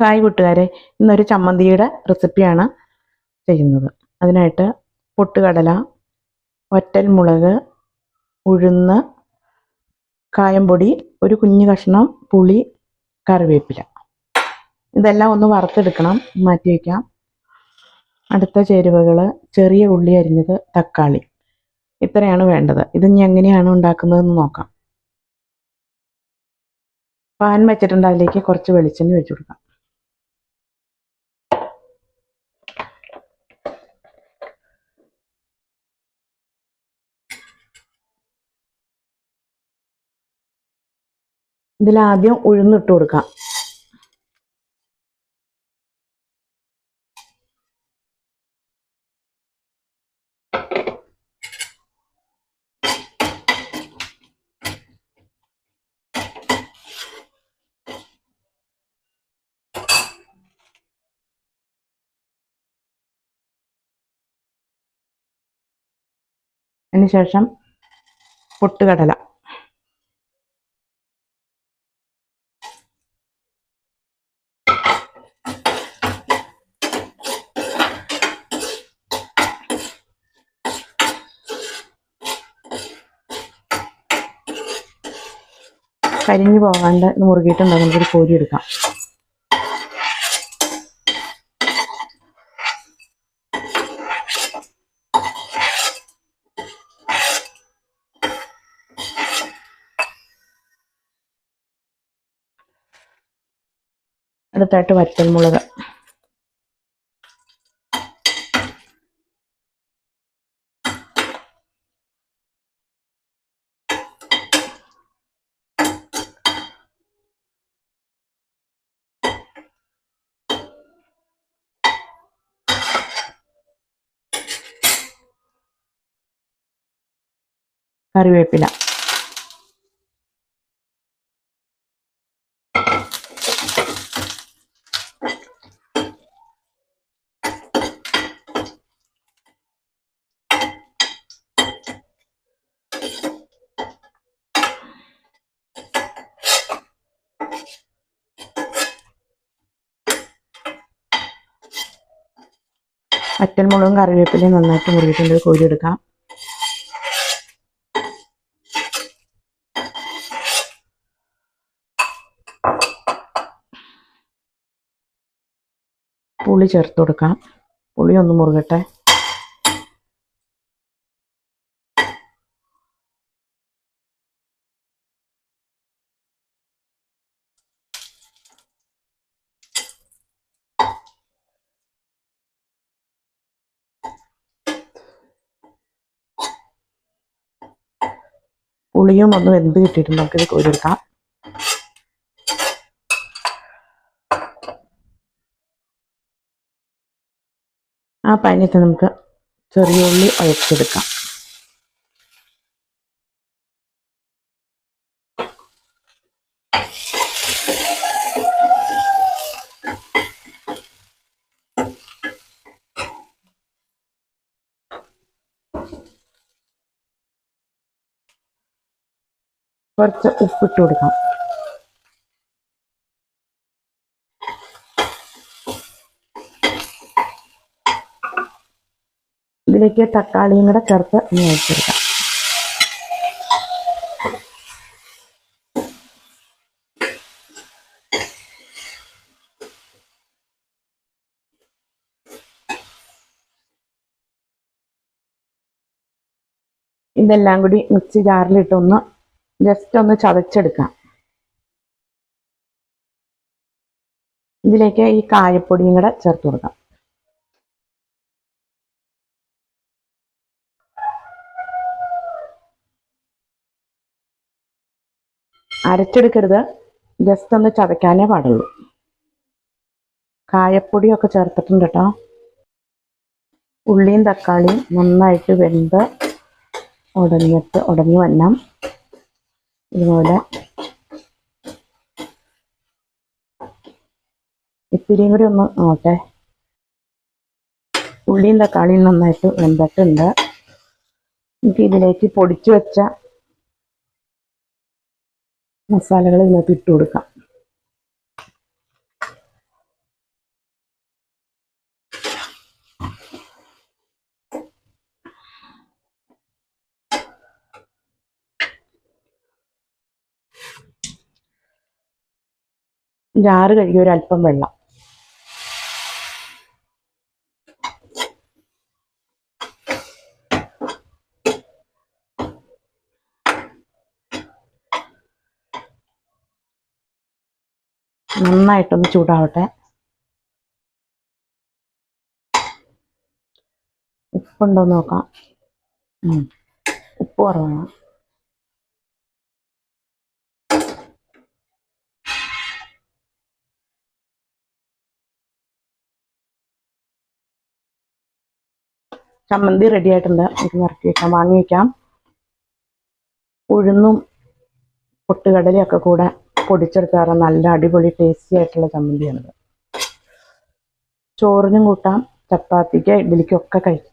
Hi കൂട്ടുകാരെ. ഇന്നൊരു ചമ്മന്തിയുടെ റെസിപ്പിയാണ് ചെയ്യുന്നത്. അതിനായിട്ട് പൊട്ടുകടല വറ്റൽമുളക് ഉഴുന്ന് കായംപൊടി ഒരു കുഞ്ഞു കഷ്ണം പുളി കറിവേപ്പില. ഇതെല്ലാം ഒന്ന് വറുത്തെടുക്കണം. മാറ്റി വയ്ക്കാം അടുത്ത ചേരുവകൾ ചെറിയ ഉള്ളി അരിഞ്ഞത് തക്കാളി. ഇത്രയാണ് വേണ്ടത്. ഇത് ഇനി എങ്ങനെയാണ് ഉണ്ടാക്കുന്നതെന്ന് നോക്കാം. പാൻ വെച്ചിട്ടുണ്ട്. അതിലേക്ക് കുറച്ച് വെളിച്ചെണ്ണ വെച്ചു കൊടുക്കാം. ഇതിലാദ്യം ഉഴുന്നിട്ട് കൊടുക്കാം. അതിനുശേഷം പൊട്ടുകടല. കരിഞ്ഞു പോകാണ്ട് മുറുകിയിട്ടുണ്ടോ. നമുക്കൊരു കോരി എടുക്കാം. അടുത്തായിട്ട് വറ്റൽമുളക് കറിവേപ്പില. വറ്റൽമുളകും കറിവേപ്പിലയും നന്നായിട്ട് മുറിയിട്ടുണ്ട് കോരി എടുക്കാം പുളി ചേർത്ത് കൊടുക്കാം പുളി ഒന്ന് മുറുകട്ടെ. പുളിയും ഒന്ന് വെന്ത് കിട്ടിയിട്ട് നമുക്കിത് കോരിയെടുക്കാം ആ പാനിലേക്ക് നമുക്ക് ചെറിയ ഉള്ളി ഒഴച്ചെടുക്കാം കുറച്ച് ഉപ്പിട്ട് കൊടുക്കാം. ഇതിലേക്ക് തക്കാളിയും കൂടെ ചേർത്ത് ഇനി വെച്ചെടുക്കാം ഇതെല്ലാം കൂടി മിക്സി ജാറിലിട്ടൊന്ന് ജസ്റ്റ് ഒന്ന് ചതച്ചെടുക്കാം. ഇതിലേക്ക് ഈ കായപ്പൊടിയും കൂടെ ചേർത്ത് കൊടുക്കാം. അരച്ചെടുക്കരുത്. ജസ്റ്റ് ഒന്ന് ചതയ്ക്കാനേ പാടുള്ളൂ. കായപ്പൊടിയൊക്കെ ചേർത്തിട്ടുണ്ട് കേട്ടോ ഉള്ളിയും തക്കാളിയും നന്നായിട്ട് വെന്ത് ഉടഞ്ഞിട്ട് ഉടഞ്ഞു വന്നാം ഇതുപോലെ ഇത്തിരിയും കൂടി ഒന്ന് നോക്കട്ടെ. ഉള്ളിയും തക്കാളിയും നന്നായിട്ട് വെന്തിട്ടുണ്ട്. നമുക്ക് ഇതിലേക്ക് പൊടിച്ചു വെച്ച മസാലകൾ ഇതിനകത്ത് ഇട്ട് കൊടുക്കാം. ജാറ് കഴുകി ഒരല്പം വെള്ളം. നന്നായിട്ടൊന്ന് ചൂടാവട്ടെ. ഉപ്പുണ്ടോ നോക്കാം. ഉപ്പ് കുറവാണ്. ചമ്മന്തി റെഡി ആയിട്ടുണ്ട്. നമുക്ക് നിറക്കി വെക്കാം. വാങ്ങി വെക്കാം. ഉഴുന്നും പൊട്ടുകടലയൊക്കെ കൂടെ പൊടിച്ചെടുക്കാറ് നല്ല അടിപൊളി ടേസ്റ്റി ആയിട്ടുള്ള ചമ്മന്തിയാണിത്. ചോറിനും കൂട്ടാം ചപ്പാത്തിക്ക് ഇഡ്ഡലിക്കൊക്കെ കഴിക്കാം.